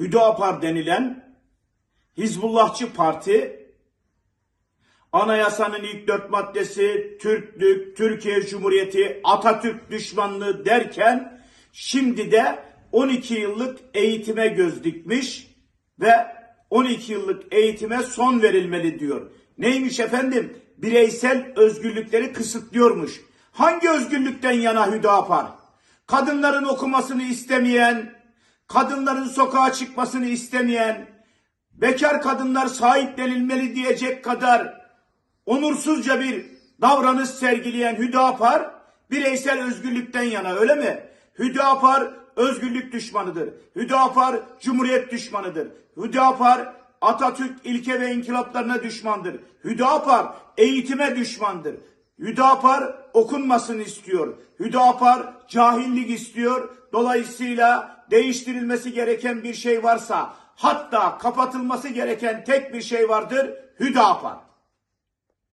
Hüdapar denilen Hizbullahçı parti Anayasanın ilk dört maddesi Türklük, Türkiye Cumhuriyeti, Atatürk düşmanlığı derken şimdi de 12 yıllık eğitime göz dikmiş ve 12 yıllık eğitime son verilmeli diyor. Neymiş efendim? Bireysel özgürlükleri kısıtlıyormuş. Hangi özgürlükten yana Hüdapar? Kadınların okumasını istemeyen, kadınların sokağa çıkmasını istemeyen, bekar kadınlar sahiplenilmeli diyecek kadar onursuzca bir davranış sergileyen Hüdapar bireysel özgürlükten yana öyle mi? Hüdapar özgürlük düşmanıdır. Hüdapar cumhuriyet düşmanıdır. Hüdapar Atatürk ilke ve inkılaplarına düşmandır. Hüdapar eğitime düşmandır. Hüdapar okunmasını istiyor. Hüdapar cahillik istiyor. Dolayısıyla değiştirilmesi gereken bir şey varsa hatta kapatılması gereken tek bir şey vardır. Hüdapar.